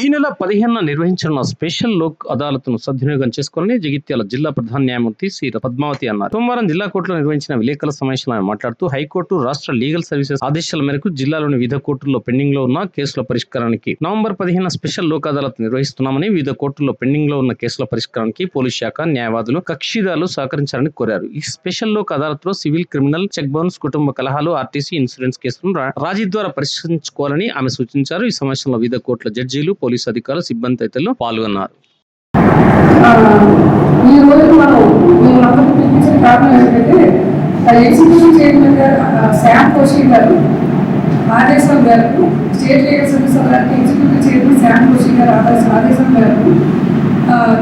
ఈ నెల పదిహేనున నిర్వహించనున్న స్పెషల్ లోక్ అదాలత్ను సద్వినియోగం చేసుకోవాలని జగిత్యాల జిల్లా ప్రధాన న్యాయమూర్తి శ్రీ పద్మావతి అన్నారు. సోమవారం జిల్లా కోర్టులో నిర్వహించిన విలేకరుల సమావేశంలో ఆయన మాట్లాడుతూ హైకోర్టు రాష్ట్ర లీగల్ సర్వీసెస్ ఆదేశాల మేరకు జిల్లాలోని వివిధ కోర్టుల్లో పెండింగ్లో ఉన్న కేసుల పరిష్కారానికి నవంబర్ పదిహేను స్పెషల్ లోక్ అదాలత్ నిర్వహిస్తున్నామని వివిధ కోర్టుల్లో పెండింగ్లో ఉన్న కేసుల పరిష్కారానికి పోలీస్ శాఖ న్యాయవాదులు కక్షిదారులు సహకరించాలని కోరారు. ఈ స్పెషల్ లోక్ అదాలత్లో సివిల్ క్రిమినల్ చెక్ బౌన్స్ కుటుంబ కలహాలు ఆర్టీసీ ఇన్సూరెన్స్ కేసులను రాజీ ద్వారా పరిష్కరించుకోవాలని ఆమె సూచించారు. ఈ సమావేశంలో వివిధ కోర్టుల జడ్జీలు పోలీసు అధికారులు సిబ్బంది తదితరులు పాల్గొన్నారు. ఈ రోజు మనం కారణం ఏంటంటే ఎగ్జిక్యూటివ్ చైర్మన్ గారు ఆ, కోషి గారు ఆదేశం మేరకు state legal service authority executive chairman Shyam Koshy గారు ఆదేశం ఆదేశం మేరకు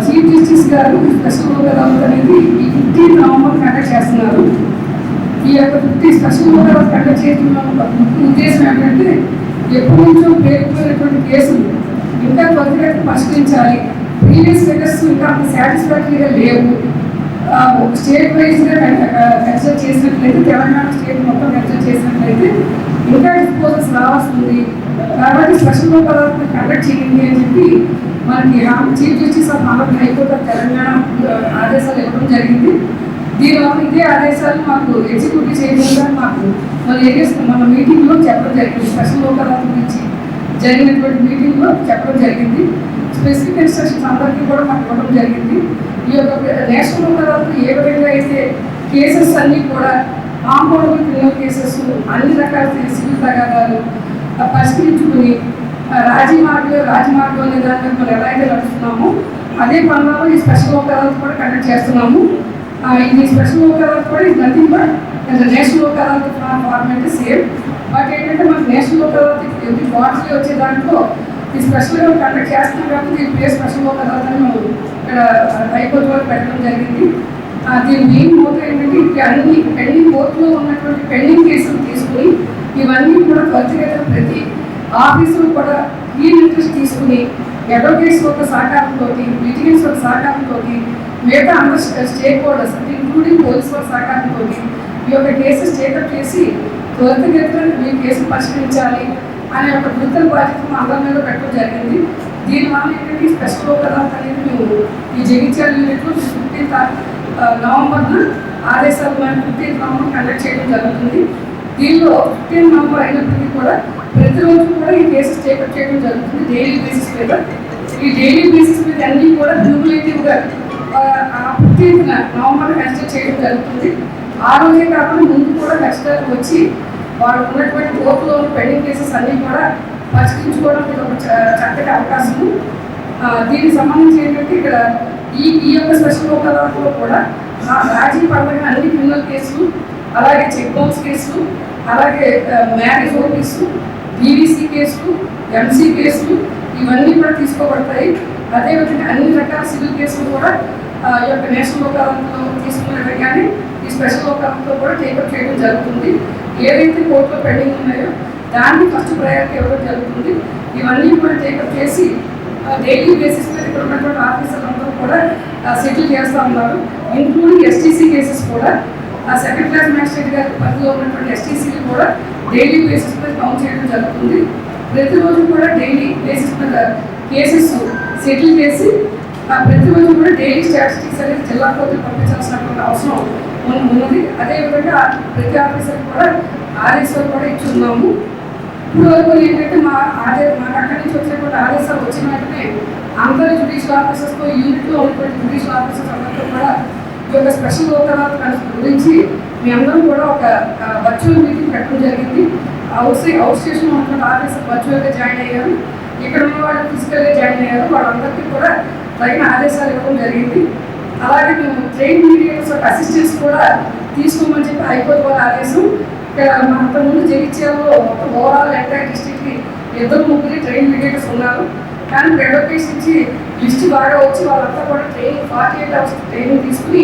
చీఫ్ జస్టిస్ గారు స్పెషల్ లోక్ అవుట్ అనేది ఈ ఫిఫ్టీన్ నవంబర్ కండక్ట్ చేస్తున్నారు. ఈ యొక్క fifty special Lok out conduct చేయడం ఉద్దేశం ఏంటంటే ఎప్పటి నుంచో పేరుకుపోయినటువంటి కేసులు ఇంకా త్వరగా పరిష్కరించాలి. ప్రీవియస్ లెటర్స్ ఇంకా అంత సాటిస్ఫాక్టరీగా లేవు. ఒక స్టేట్ వైజ్గా కన్సిడర్ చేసినట్లయితే తెలంగాణ స్టేట్ మొత్తం కన్సిడర్ చేసినట్లయితే ఇంకా డిస్పోజల్స్ రావాల్సింది. కాబట్టి స్పెషల్ పదార్థం కండక్ట్ చేయండి అని చెప్పి మనకి chief justice of Andhra high court of Telangana ఆదేశాలు ఇవ్వడం జరిగింది. దీనివల్ల ఇదే ఆదేశాలు మాకు ఎగ్జిక్యూటివ్ చేయడం మాకు మన ఏరియాస్ మన మీటింగ్లో చెప్పడం జరిగింది. స్పెషల్ పదార్థం గురించి. జరిగినటువంటి మీటింగ్లో చెప్పడం జరిగింది. స్పెసిఫిక్ ఇన్స్ట్రక్షన్స్ అందరికీ కూడా మాకు ఇవ్వడం జరిగింది. ఈ యొక్క నేషనల్ తర్వాత ఏ విధంగా అయితే కేసెస్ అన్నీ కూడా ఆంబోడబుల్ క్రిమినల్ కేసెస్ అన్ని రకాల సివిల్ తగాదాలు పరిష్కరించుకుని రాజీ మార్గం రాజీ మార్గం అనే దాని మీద మనం ఎలా అయితే నడుస్తున్నామో అదే పనులలో ఈ స్పెషల్ ఒక తర్వాత కూడా కండక్ట్ చేస్తున్నాము. ఆ, ఇది స్పెషల్ లోక్ అదాలత్ కూడా ఇది nothing but national Lok Adalat format same but ఏంటంటే మనకి నేషనల్ లోక్ అదాలత్ ఎవ్రీ వార్డ్స్లో వచ్చే దాంట్లో ఈ స్పెషల్గా కండక్ట్ చేస్తున్నాం కాబట్టి దీని పేరు స్పెషల్ లోక్ అదాలత్ అని మనం ఇక్కడ హైకోర్టు వరకు పెట్టడం జరిగింది. దీని మెయిన్ మోటో ఏంటంటే ఇప్పుడు అన్ని పెండింగ్ కోర్టులో ఉన్నటువంటి పెండింగ్ కేసులు తీసుకుని ఇవన్నీ కూడా త్వరితగతిన ప్రతి ఆఫీసులు కూడా ఈ ఇంట్రెస్ట్ తీసుకుని అడ్వకేట్స్ ఒక సహకారంతో లిటిగెంట్స్ ఒక సహకారంతో మిగతా అందరు స్టేక్ హోల్డర్స్ అంటే ఇంక్లూడింగ్ పోలీస్ వారి సహకారంతో ఈ యొక్క కేసెస్ స్టేకప్ చేసి త్వరితగతిన మీ కేసు పరిష్కరించాలి అనే ఒక గుర్తుల బాధ్యతను అందరి మీద పెట్టడం జరిగింది. దీనివల్ల ఏంటంటే స్పెషల్ లోక్ అనేది మేము ఈ జగిత్యాల యూనిట్లో ఫిఫ్టీన్త్ నవంబర్న ఆదేశాలు మేము ఫిఫ్టీన్త్ నవంబర్ కండక్ట్ చేయడం జరుగుతుంది. దీనిలో ఫిఫ్టీన్ నవంబర్ అయినప్పటికీ కూడా ప్రతిరోజు కూడా ఈ కేసు స్టేకప్ చేయడం జరుగుతుంది డైలీ బేసిస్ మీద. ఈ డైలీ బేసిస్ మీద అన్నీ కూడా క్యూములేటివ్గా ఫిఫ్టీన్త్ నవంబర్ కన్సిడర్ చేయడం జరుగుతుంది. ఆ రోజే కాకుండా ముందు కూడా ఖచ్చితంగా వచ్చి వాళ్ళు ఉన్నటువంటి కోర్టులో ఉన్న పెండింగ్ కేసెస్ అన్నీ కూడా పరిష్కరించుకోవడానికి ఒక చ- చక్కటి అవకాశము దీనికి సంబంధించి ఏంటంటే ఇక్కడ ఈ ఈ యొక్క స్పెషల్ లోక్ కూడా మా రాజీ పరంగా అన్ని క్రిమినల్ కేసులు అలాగే చెక్ బౌన్స్ కేసులు అలాగే మ్యారేజ్ నోటీసు బీవీసీ కేసులు ఎంసీ కేసులు ఇవన్నీ కూడా తీసుకోబడతాయి. అదేవిధంగా అన్ని రకాల సివిల్ కేసులు కూడా ఈ యొక్క నేషనల్ లోక్ అదాలత్లో తీసుకున్నట్టు కానీ ఈ స్పెషల్ లోక్ అదాలత్లో కూడా టేకప్ చేయడం జరుగుతుంది. ఏదైతే కోర్టులో పెండింగ్ ఉన్నాయో దానికి ఫస్ట్ ప్రయారిటీ ఇవ్వడం జరుగుతుంది. ఇవన్నీ కూడా టేకప్ చేసి డైలీ బేసిస్ మీద ఇక్కడ ఉన్నటువంటి ఆఫీసర్లందరూ కూడా సెటిల్ చేస్తూ ఉన్నారు. ఇంక్లూడింగ్ ఎస్టీసీ కేసెస్ కూడా ఆ సెకండ్ క్లాస్ మ్యాజిస్ట్రేట్ గారి పరిధిలో ఉన్నటువంటి ఎస్టీసీలు కూడా డైలీ బేసిస్ మీద కౌంట్ చేయడం జరుగుతుంది. ప్రతిరోజు కూడా డైలీ బేసిస్ మీద కేసెస్ సెటిల్ చేసి ఆ, ప్రతిరోజు కూడా డైలీ స్టాటిస్టిక్స్ అనేది జిల్లా కోర్టుకు పంపించాల్సినటువంటి అవసరం ఉన్న- ఉన్నది. అదేవిధంగా ప్రతి ఆఫీసర్ కూడా ఆర్ఎస్ఓ కూడా ఇచ్చున్నాము ఇప్పుడు వరకు ఏంటంటే మా ఆదే మాకు అక్కడి నుంచి వచ్చినటువంటి ఆదేశాలు వచ్చిన వెంటనే అందరి జుడిషియల్ ఆఫీసర్స్తో యూనిట్లో ఉన్నటువంటి జుడిషియల్ ఆఫీసర్స్ అందరితో కూడా ఈ యొక్క స్పెషల్ లోకరాల గురించి మీ అందరం కూడా ఒక వర్చువల్ మీటింగ్ పెట్టడం జరిగింది. అవుట్ అవుట్ స్టేషన్ ఉన్నటువంటి ఆఫీసర్ వర్చువల్గా జాయిన్ అయ్యారు. ఇక్కడ ఉన్న వాళ్ళు ఫిజికల్గా జాయిన్ అయ్యారు. వాళ్ళందరికీ కూడా తగిన ఆదేశాలు ఇవ్వడం జరిగింది. అలాగే మేము ట్రైన్ మీడియాస్ అసిస్టెన్స్ కూడా తీసుకోమని చెప్పి హైకోర్టు వారి ఆదేశం. ఇక్కడ మన అంతకుముందు జగిత్యాలలో మొత్తం ఓవరాల్ ఎంటైర్ డిస్టిక్కి ఇద్దరు ముగ్గురు ట్రైన్ మీడియేటర్స్ ఉన్నారు. కానీ ఇప్పుడు ఇచ్చి లిస్ట్ బాగా వచ్చి వాళ్ళంతా కూడా training forty eight hours training తీసుకుని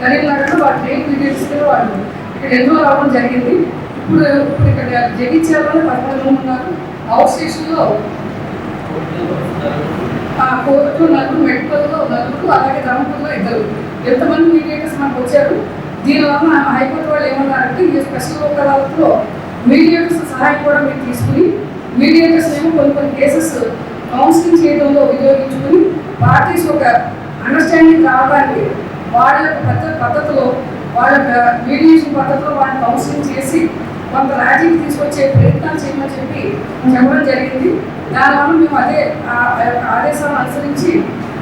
కరీంనగర్లో వాళ్ళ ట్రైన్ మీడియేటర్స్ కింద వాళ్ళు ఇక్కడ ఎన్రోల్ అవ్వడం జరిగింది. ఇప్పుడు ఇప్పుడు ఇక్కడ జగిత్యాలలో పదకొండు మంది ఉన్నారు. అవుట్ స్టేషన్లో ఆ కోర్టు నలుగురు మెడికల్లో నలుగురు అలాగే ధర్మపురంలో ఇద్దరు. ఎంతమంది మీడియేటర్స్ మనకు వచ్చారు? దీనివల్ల హైకోర్టు వాళ్ళు ఏమన్నారంటే ఈ స్పెషల్ లోక్ అదాలత్లో మీడియేటర్స్ సహాయం కూడా మీరు తీసుకుని మీడియేటర్స్ ఏమో కొన్ని కొన్ని కేసెస్ కౌన్సిలింగ్ చేయడంలో వినియోగించుకుని పార్టీస్ ఒక అండర్స్టాండింగ్ రావడానికి వాళ్ళ పద్ధ పద్ధతిలో వాళ్ళ మీడియేషన్ పద్ధతిలో వాళ్ళని కౌన్సిలింగ్ చేసి కొంత రాజీకి తీసుకొచ్చే ప్రయత్నాలు చేయమని చెప్పి చెప్పడం జరిగింది. దానివల్ల మేము అదే ఆదేశాలను అనుసరించి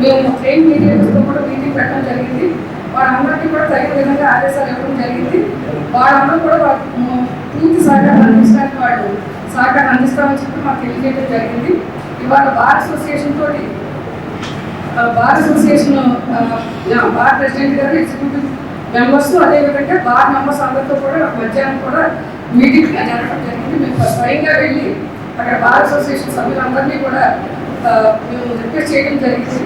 మేము ట్రైన్ మీడియేటర్స్తో కూడా మీటింగ్ పెట్టడం జరిగింది. వాళ్ళందరికీ కూడా తగిన విధంగా ఆదేశాలు ఇవ్వడం జరిగింది. వాళ్ళందరూ కూడా పూర్తి సహకారం అందించడానికి వాళ్ళు సహకారం అందిస్తామని చెప్పి మాకు తెలియజేయడం జరిగింది. ఇవాళ బార్ అసోసియేషన్ తోటి బార్ అసోసియేషన్ బార్ ప్రెసిడెంట్ గారు ఎగ్జిక్యూటివ్ మెంబర్స్ అదేవిధంగా బార్ మెంబర్స్ అందరితో కూడా మధ్యాహ్నం కూడా మీటింగ్ జరగడం జరిగింది. మేము స్వయంగా వెళ్ళి అక్కడ బార్ అసోసియేషన్ సభ్యులందరినీ కూడా మేము రిక్వెస్ట్ చేయడం జరిగింది.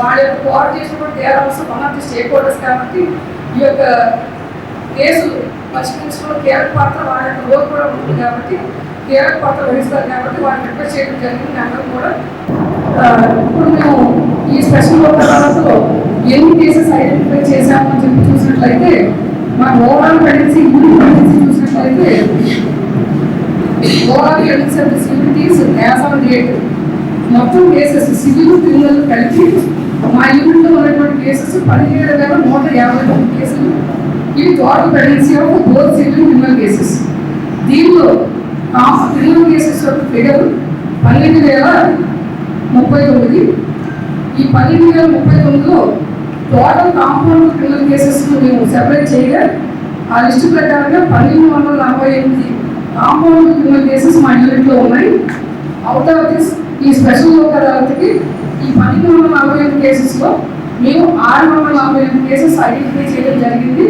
వాళ్ళ యొక్క కోఆర్డినేషన్ కూడా they also one of the stakeholders కాబట్టి ఈ యొక్క కేసు పరిష్కరించడంలో కీలక పాత్ర వాళ్ళ యొక్క రోల్ కూడా ఉంటుంది కాబట్టి కీలక పాత్ర వహిస్తారు కాబట్టి వాళ్ళని రిక్వెస్ట్ చేయడం జరిగింది. అందరం కూడా ఇప్పుడు మేము ఈ స్పెషల్ తర్వాత ఎన్ని కేసెస్ ఐడెంటిఫై చేశామని చెప్పి చూసినట్లయితే మా ఓవరాల్ ప్రెగ్నెన్సీ యూనిట్ ప్రెగ్నెన్సీ చూసినట్లయితే overall pendency of this unit is as on date మొత్తం కేసెస్ సివిల్ క్రిమినల్ కలిపి మా యూనిట్లో ఉన్నటువంటి కేసెస్ పదిహేడు వేల నూట యాభై తొమ్మిది కేసులు ఇవి total pendency of both civil criminal cases దీనిలో హాఫ్ క్రిమినల్ కేసెస్ యొక్క ఫిగర్ పన్నెండు వేల ముప్పై తొమ్మిది. ఈ పన్నెండు వేల ముప్పై తొమ్మిదిలో టోటల్ కాంపౌండ్ క్రిమినల్ కేసెస్ మేము సెపరేట్ చేయగా ఆ లిస్టు ప్రకారంగా పన్నెండు వందల నలభై ఎనిమిది కాంపౌండ్ క్రిమినల్ కేసెస్ మా యూనిట్లో ఉన్నాయి. అవుట్ ఆఫ్ దిస్ ఈ స్పెషల్ లోక్ అదాలత్కి ఈ పన్నెండు వందల నలభై ఎనిమిది కేసెస్లో మేము ఆరు వందల నలభై ఎనిమిది కేసెస్ ఐడెంటిఫై చేయడం జరిగింది.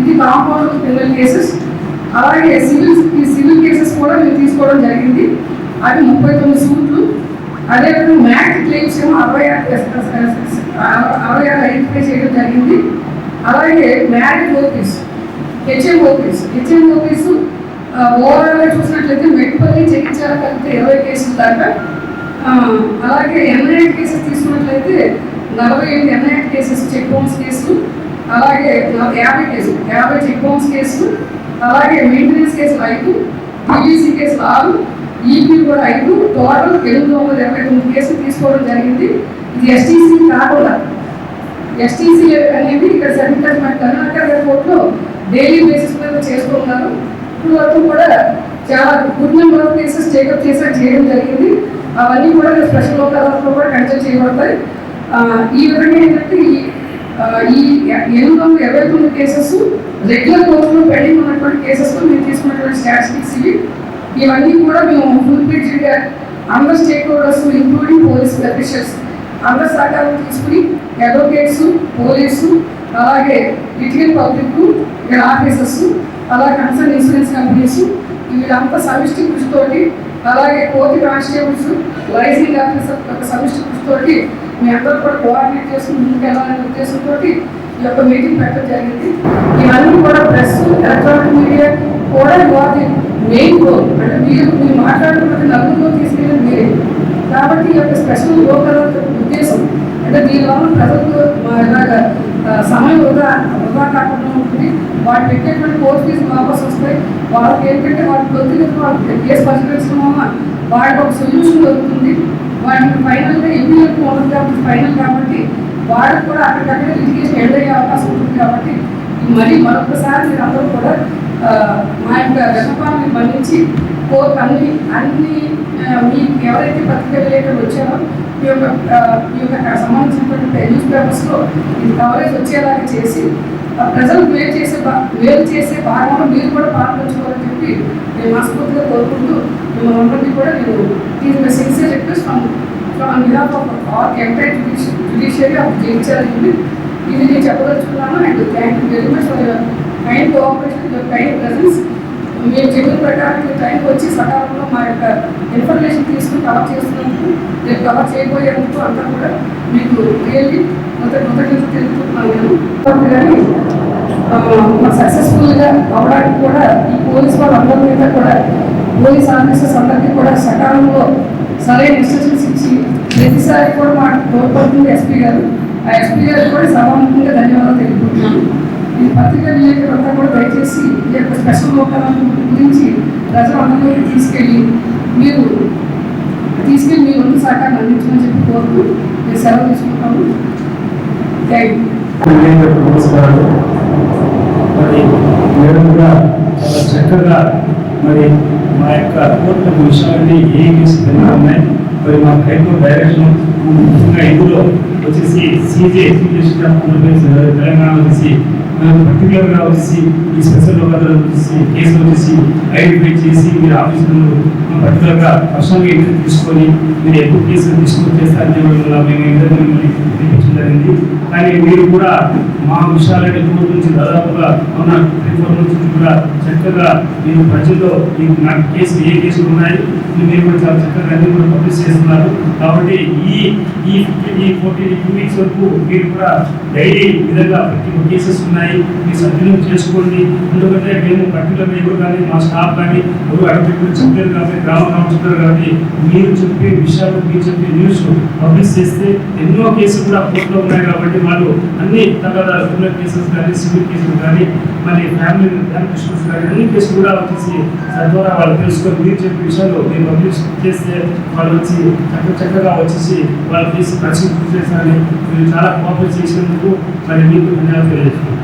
ఇది కాంపౌండ్ క్రిమినల్ కేసెస్ అలాగే సివిల్ ఈ సివిల్ కేసెస్ కూడా మేము తీసుకోవడం జరిగింది. అవి ముప్పై తొమ్మిది సూట్లు. అదేవిధంగా మ్యాట్ క్లెయిమ్స్ ఏమో అరవై ఆరు అరవై ఆరు ఐడెంటిఫై చేయడం జరిగింది. అలాగే marriage OPs HM OPs HM OPs ఓవరాల్గా చూసినట్లయితే మెట్పల్లి జగిత్యాల కలిపితే ఇరవై కేసులు దాకా. అలాగే ఎన్ఐ కేసెస్ తీసుకున్నట్లయితే నలభై ఎనిమిది ఎన్ఐ కేసెస్ చెక్ బౌన్స్ కేసులు అలాగే యాభై కేసులు యాభై చెక్ బౌన్స్ కేసులు అలాగే మెయింటెనెన్స్ కేసులు ఐదు పీవీసీ కేసులు ఆరు ఈపీ కూడా ఐదు టోటల్ తెలుగు వందల ఇరవై తొమ్మిది కేసులు తీసుకోవడం జరిగింది. ఇది ఎస్టీసీ కాకుండా. ఎస్టీసీ అనేది ఇక్కడ సెంటర్ కర్ణాటక ఎయిర్పోర్ట్లో డైలీ బేసిస్ మీద చేస్తూ ఇప్పుడు వరకు కూడా చాలా good number of cases take up చేసా చేయడం జరిగింది. అవన్నీ కూడా స్పెషల్ లోకాలలో కూడా కన్సిడర్ చేయబడతాయి. ఈ విధంగా ఏంటంటే ఈ ఈ ఎనిమిది వందల ఇరవై తొమ్మిది కేసెస్ రెగ్యులర్ కోర్సులో పెండింగ్ ఉన్నటువంటి కేసెస్లో మేము తీసుకున్నటువంటి స్టాటిస్టిక్స్ ఇవి. ఇవన్నీ కూడా మేము ఫుల్గా అందరు stakeholders including police officials అందరి సహకారం తీసుకుని అడ్వకేట్స్ పోలీసు అలాగే లిటిగల్ పబ్లిక్ ఇక్కడ ఆఫీసర్స్ అలాగే కన్సర్న్ ఇన్సూరెన్స్ కంపెనీస్ వీళ్ళంతా సమిష్టి కృషితోటి అలాగే కోర్టు కానిస్టేబుల్స్ లైసింగ్ ఆఫీసర్ యొక్క సమిష్టి కృషితోటి మీ అందరూ కూడా కోఆర్డినేట్ చేసుకుని ముందుకు వెళ్ళాలనే ఉద్దేశంతో ఈ యొక్క మీటింగ్ పెట్టడం జరిగింది. ఇవన్నీ కూడా ప్రెస్ ఎలక్ట్రానిక్ మీడియా కూడా ఇవ్వాలి మెయిన్ గోల్ అంటే మీరు మీరు మాట్లాడుతున్నది నలుగురిలో తీసుకెళ్ళిన మీరే. కాబట్టి ఈ యొక్క స్పెషల్ లోకల్ ఉద్దేశం అంటే దీనివల్ల ప్రజలకు మా సమయం వృధా వృధా కాకుండా ఉంటుంది. వాళ్ళు పెట్టేటువంటి కోర్స్ ఫీజు వాపస్ వస్తాయి. వాళ్ళకి ఏంటంటే వాళ్ళకి కొద్దిగా వాళ్ళు కేసు పరిష్కరించడం వాళ్ళకి ఒక సొల్యూషన్ దొరుకుతుంది. వాటికి ఫైనల్గా ఎక్కువ ఉండదు కాబట్టి ఫైనల్ కాబట్టి వాళ్ళకి కూడా అక్కడికక్కడ లిటిగేషన్ ఎండ్ అయ్యే అవకాశం ఉంటుంది కాబట్టి మరి మరొకసారి మీరు అందరూ కూడా మా యొక్క గతపాన్ని మన్నించి కో అన్ని అన్ని మీకు ఎవరైతే పత్రికా విలేకరులు వచ్చారో మీ యొక్క మీ యొక్క సంబంధించినటువంటి న్యూస్ పేపర్స్లో ఇది కవరేజ్ వచ్చేలాగా చేసి ఆ, ప్రజలకు వేలు చేసే భా- వేలు చేసే భాగంలో మీరు కూడా పాల్పంచుకోవాలని చెప్పి నేను మనస్ఫూర్తిగా కోరుకుంటూ మిమ్మల్ని అందరినీ కూడా నేను దీని sincere request from from behalf of all entire judiciary of జయించాలి ఇది నేను చెప్పదలుచుకున్నాను and thank you very much for time cooperation your time presence మీరు చెప్పిన ప్రకారం ఈ టైంకి వచ్చి సకాలంలో మా యొక్క ఇన్ఫర్మేషన్ తీసుకుని కవర్ చేస్తున్నందుకు నేను కవర్ చేయబోయేందుకు అంతా కూడా మీకు రియల్లీ మొదటి కృతజ్ఞత తెలుపుతున్నాను. నేను కానీ సక్సెస్ఫుల్గా అవడానికి కూడా ఈ పోలీస్ వాళ్ళందరి మీద కూడా పోలీస్ ఆఫీసర్స్ అందరికీ కూడా సకాలంలో సరైన ఇన్స్ట్రక్షన్స్ ఇచ్చి ప్రతిసారి కూడా మాకు తోడ్పడుతుంది ఎస్పీ గారు. ఆ ఎస్పీ గారికి కూడా సభాముఖంగా ధన్యవాదాలు తెలుపుతున్నాను. ఈ పత్రిక పత్రికా విలేకరులంతా కూడా దయచేసి ఈ యొక్క స్పెషల్ లోకాలను గురించి ప్రజలందరిలోకి తీసుకెళ్ళి మీరు తీసుకెళ్ళి మీ వంతు సహకారం అందించమని చెప్పి కోరుతూ థ్యాంక్ సెలవు తీసుకుంటాము. నమస్కారాలు. మరి మేడం చాలా చక్కగా మరి మా యొక్క కోర్టు విషయాన్ని ఏ కేసు ఉన్నాయి. మరి మా హైకోర్టు డైరెక్షన్ ముఖ్యంగా ఇందులో వచ్చేసి సీజే తెలంగాణ వచ్చేసి పర్టికులర్గా వచ్చి ఈ స్పెషల్ వచ్చేసి కేసులు వచ్చేసి ఐడెంటిఫై చేసి మీరు ఆఫీసులో పర్టికులర్గా పర్సనల్గా ఇంటర్ తీసుకొని మీరు ఎక్కువ కేసులు తీసుకొని చేస్తారని వల్ల మేము ఇంటర్ మిమ్మల్ని పిలిపించడం జరిగింది కానీ మీరు కూడా మా విషయాలని కోర్టు నుంచి దాదాపుగా ఉన్న త్రీ నుంచి కూడా చక్కగా మీరు ప్రజల్లో ఈ నాకు కేసులు ఏ కేసులు ఉన్నాయి మీరు కూడా చాలా చక్కగా అన్ని కూడా పబ్లిష్ చేస్తున్నారు కాబట్టి ఈ ఈ ఈ ఫోర్టీన్ టూ వీక్స్ వరకు మీరు కూడా డైలీ విధంగా ప్రతి ఒక్క కేసెస్ ఉన్నాయి ఉన్నాయి మీ సద్వినియోగం చేసుకోండి. ఎందుకంటే మేము పర్టికులర్ ఎవరు కానీ మా స్టాఫ్ కానీ ఎవరు అడ్వకేట్ చెప్పలేరు కాబట్టి గ్రామ కౌన్సిలర్ కాబట్టి మీరు చెప్పే విషయాలు మీరు చెప్పే న్యూస్ పబ్లిష్ చేస్తే ఎన్నో కేసులు కూడా కోర్టులో ఉన్నాయి కాబట్టి వాళ్ళు అన్ని తర్వాత క్రిమినల్ కేసెస్ కానీ సివిల్ కేసులు కానీ మరి ఫ్యామిలీ ఫ్యామిలీ ఇష్యూస్ కానీ అన్ని కేసులు కూడా వచ్చేసి తద్వారా వాళ్ళు తెలుసుకొని మీరు చెప్పే విషయాలు మీరు పబ్లిష్ చేస్తే వాళ్ళు వచ్చి చక్క చక్కగా వచ్చేసి వాళ్ళ కేసు పరిశీలన చేస్తారని మీరు చాలా కోఆపరేట్ చేసినందుకు మరి మీకు ధన్యవాదాలు తెలియజేస్తున్నాను.